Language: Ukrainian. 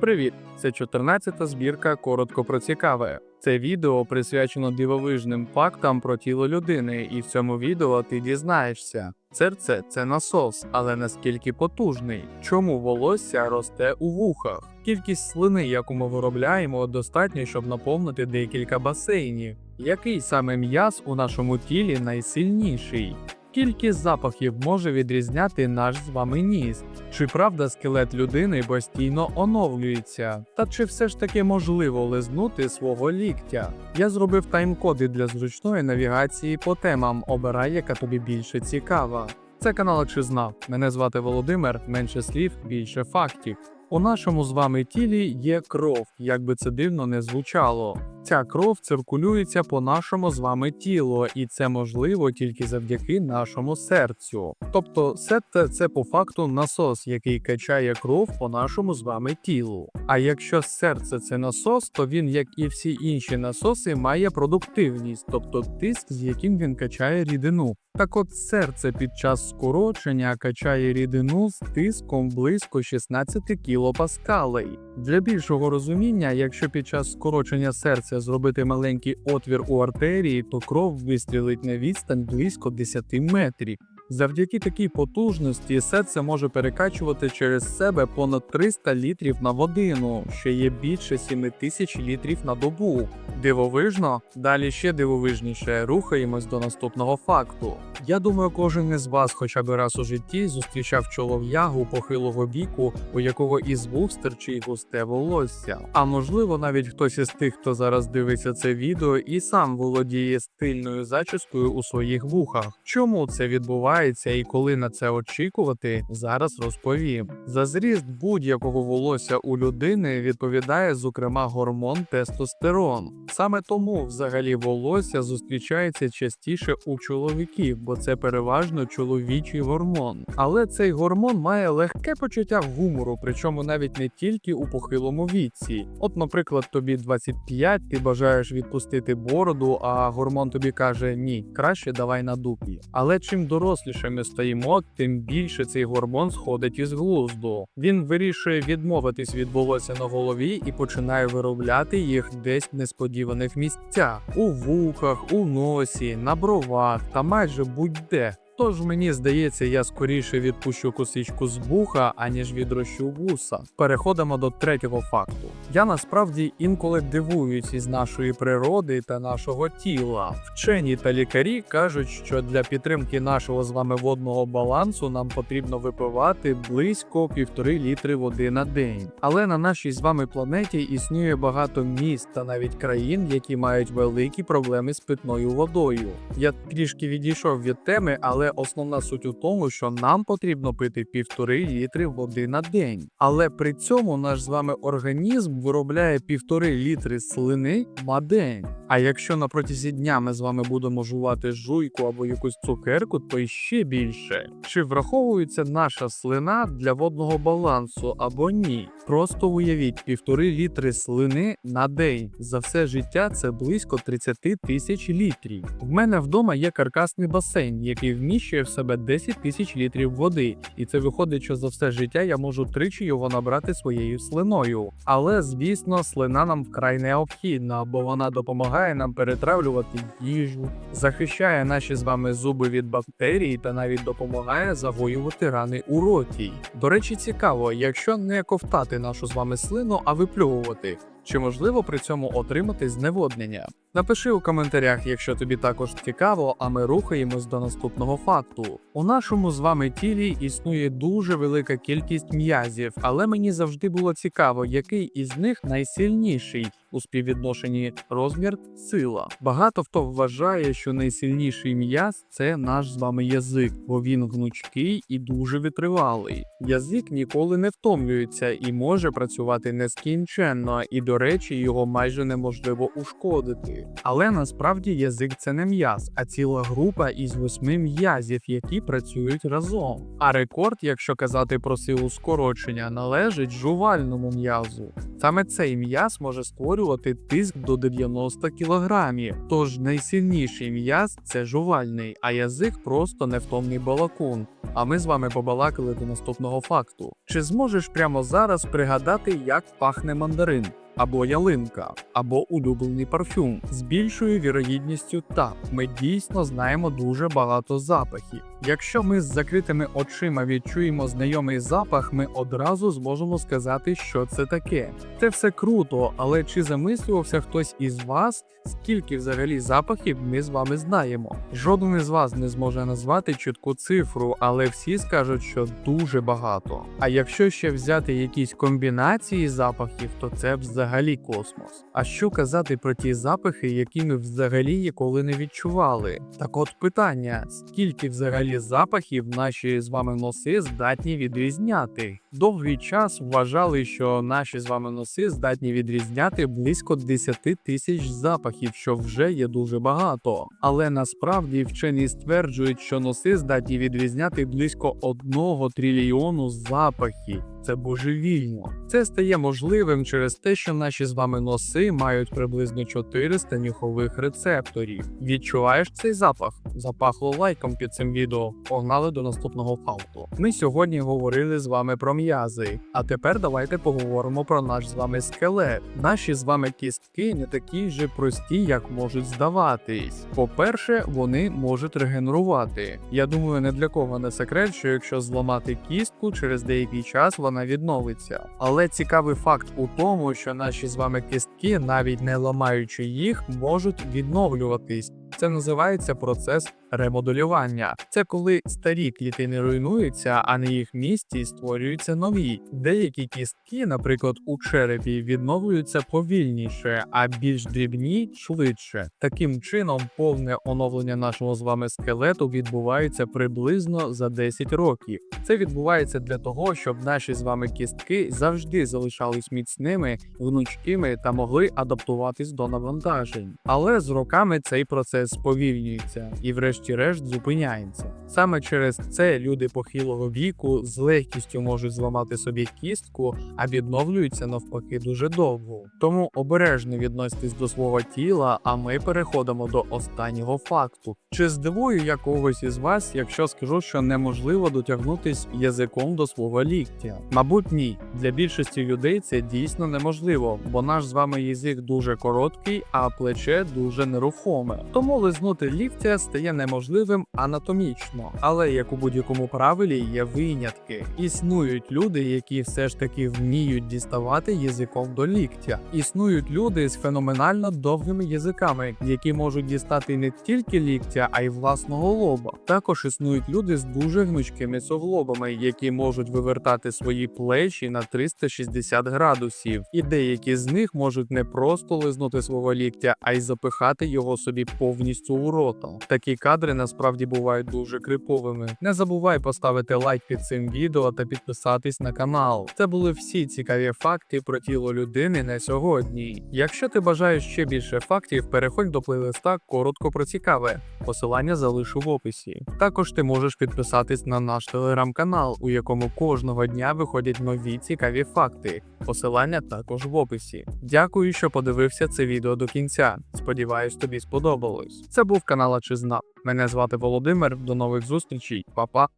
Привіт! Це 14-та збірка Коротко про цікаве. Це відео присвячено дивовижним фактам про тіло людини, і в цьому відео ти дізнаєшся. Серце це насос, але наскільки потужний? Чому волосся росте у вухах? Кількість слини, яку ми виробляємо, достатньо, щоб наповнити декілька басейнів. Який саме м'яз у нашому тілі найсильніший? Кількість запахів може відрізняти наш з вами ніс. Чи правда скелет людини постійно оновлюється? Та чи все ж таки можливо лизнути свого ліктя? Я зробив тайм-коди для зручної навігації по темам. Обирай, яка тобі більше цікава. Це канал «Чи знав. Мене звати Володимир. Менше слів, більше фактів. У нашому з вами тілі є кров, як би це дивно не звучало. Ця кров циркулюється по нашому з вами тілу, і це можливо тільки завдяки нашому серцю. Тобто, серце це по факту насос, який качає кров по нашому з вами тілу. А якщо серце це насос, то він, як і всі інші насоси, має продуктивність, тобто тиск, з яким він качає рідину. Так от серце під час скорочення качає рідину з тиском близько 16 кілопаскалей. Для більшого розуміння, якщо під час скорочення серця зробити маленький отвір у артерії, то кров вистрілить на відстань близько 10 метрів. Завдяки такій потужності серце може перекачувати через себе понад 300 літрів на годину, що є більше 7 тисяч літрів на добу. Дивовижно, далі ще дивовижніше. Рухаємось до наступного факту. Я думаю, кожен із вас, хоча б раз у житті, зустрічав чолов'ягу похилого віку, у якого із вух стирчить густе волосся. А можливо, навіть хтось із тих, хто зараз дивиться це відео, і сам володіє стильною зачіскою у своїх вухах. Чому це відбувається і коли на це очікувати, зараз розповім. За зріст будь-якого волосся у людини відповідає, зокрема, гормон тестостерон. Саме тому, взагалі, волосся зустрічається частіше у чоловіків, бо це переважно чоловічий гормон. Але цей гормон має легке почуття гумору, причому навіть не тільки у похилому віці. От, наприклад, тобі 25, ти бажаєш відпустити бороду, а гормон тобі каже: ні, краще давай на дупі. Але чим доросліше ми стоїмо, тим більше цей гормон сходить із глузду. Він вирішує відмовитись від волосся на голові і починає виробляти їх десь в несподіваних місцях у вухах, у носі, на бровах та майже будь-де. Тож мені здається, я скоріше відпущу косичку з вуха, аніж відрощу вуса. Переходимо до третього факту. Я насправді інколи дивуюсь із нашої природи та нашого тіла. Вчені та лікарі кажуть, що для підтримки нашого з вами водного балансу нам потрібно випивати близько півтори літри води на день. Але на нашій з вами планеті існує багато міст та навіть країн, які мають великі проблеми з питною водою. Я трішки відійшов від теми, але основна суть у тому, що нам потрібно пити півтори літри води на день. Але при цьому наш з вами організм виробляє півтори літри слини на день. А якщо на протязі дня ми з вами будемо жувати жуйку або якусь цукерку, то іще більше. Чи враховується наша слина для водного балансу або ні? Просто уявіть півтори літри слини на день. За все життя це близько 30 тисяч літрів. В мене вдома є каркасний басейн, який вміщує в себе 10 тисяч літрів води, і це виходить, що за все життя я можу тричі його набрати своєю слиною. Але звісно, слина нам вкрай необхідна, бо вона допомагає нам перетравлювати їжу, захищає наші з вами зуби від бактерій та навіть допомагає загоювати рани у роті. До речі, цікаво, якщо не ковтати нашу з вами слину, а виплювувати. Чи можливо при цьому отримати зневоднення? Напиши у коментарях, якщо тобі також цікаво, а ми рухаємось до наступного факту. У нашому з вами тілі існує дуже велика кількість м'язів, але мені завжди було цікаво, який із них найсильніший у співвідношенні розмір сила. Багато хто вважає, що найсильніший м'яз це наш з вами язик, бо він гнучкий і дуже витривалий. Язик ніколи не втомлюється і може працювати нескінченно, і до речі, його майже неможливо ушкодити. Але насправді язик це не м'яз, а ціла група із восьми м'язів, які працюють разом. А рекорд, якщо казати про силу скорочення, належить жувальному м'язу. Саме цей м'яз може створювати тиск до 90 кг. Тож найсильніший м'яз це жувальний, а язик просто невтомний балакун. А ми з вами побалакали до наступного факту. Чи зможеш прямо зараз пригадати, як пахне мандарин? Або ялинка, або улюблений парфюм з більшою вірогідністю так, ми дійсно знаємо дуже багато запахів. Якщо ми з закритими очима відчуємо знайомий запах, ми одразу зможемо сказати, що це таке. Це все круто, але чи замислювався хтось із вас, скільки взагалі запахів ми з вами знаємо? Жоден із вас не зможе назвати чітку цифру, але всі скажуть, що дуже багато. А якщо ще взяти якісь комбінації запахів, то це взагалі космос. А що казати про ті запахи, які ми взагалі ніколи не відчували? Так от питання: скільки взагалі запахів наші з вами носи здатні відрізняти? Довгий час вважали, що наші з вами носи здатні відрізняти близько 10 тисяч запахів, що вже є дуже багато. Але насправді вчені стверджують, що носи здатні відрізняти близько 1 трильйону запахів. Це божевільно. Це стає можливим через те, що наші з вами носи мають приблизно 400 нюхових рецепторів. Відчуваєш цей запах? Запахло лайком під цим відео. Погнали до наступного факту. Ми сьогодні говорили з вами про м'язи, а тепер давайте поговоримо про наш з вами скелет. Наші з вами кістки не такі вже прості, як можуть здаватись. По-перше, вони можуть регенерувати. Я думаю, не для кого не секрет, що якщо зламати кістку, через деякий час вона відновиться. Але цікавий факт у тому, що наші з вами кістки, навіть не ламаючи їх, можуть відновлюватись. Це називається процес ремоделювання. Це коли старі клітини руйнуються, а на їх місці створюються нові. Деякі кістки, наприклад, у черепі, відновлюються повільніше, а більш дрібні швидше. Таким чином, повне оновлення нашого з вами скелету відбувається приблизно за 10 років. Це відбувається для того, щоб наші з вами кістки завжди залишались міцними, гнучкими та могли адаптуватись до навантажень. Але з роками цей процес сповільнюється і, врешті-решт, зупиняється. Саме через це люди похилого віку з легкістю можуть зламати собі кістку, а відновлюються навпаки дуже довго. Тому обережно відноситесь до свого тіла, а ми переходимо до останнього факту. Чи здивую я когось із вас, якщо скажу, що неможливо дотягнутись язиком до свого ліктя? Мабуть, ні. Для більшості людей це дійсно неможливо, бо наш з вами язик дуже короткий, а плече дуже нерухоме. Тому лизнути ліктя стає неможливим анатомічно. Але як у будь-якому правилі є винятки. Існують люди, які все ж таки вміють діставати язиком до ліктя. Існують люди з феноменально довгими язиками, які можуть дістати не тільки ліктя, а й власного лоба. Також існують люди з дуже гнучкими суглобами, які можуть вивертати свої плечі на 360 градусів, і деякі з них можуть не просто лизнути свого ліктя, а й запихати його собі повністю у рота. Такі кадри насправді бувають дуже криповими. Не забувай поставити лайк під цим відео та підписатись на канал. Це були всі цікаві факти про тіло людини на сьогодні. Якщо ти бажаєш ще більше фактів, переходь до плейлиста коротко про цікаве. Посилання залишу в описі. Також ти можеш підписатись на наш телеграм-канал, у якому кожного дня виходять нові цікаві факти. Посилання також в описі. Дякую, що подивився це відео до кінця. Сподіваюсь, тобі сподобалось. Це був канал «А Чи знав. Мене звати Володимир. До нових зустрічей, Па-па.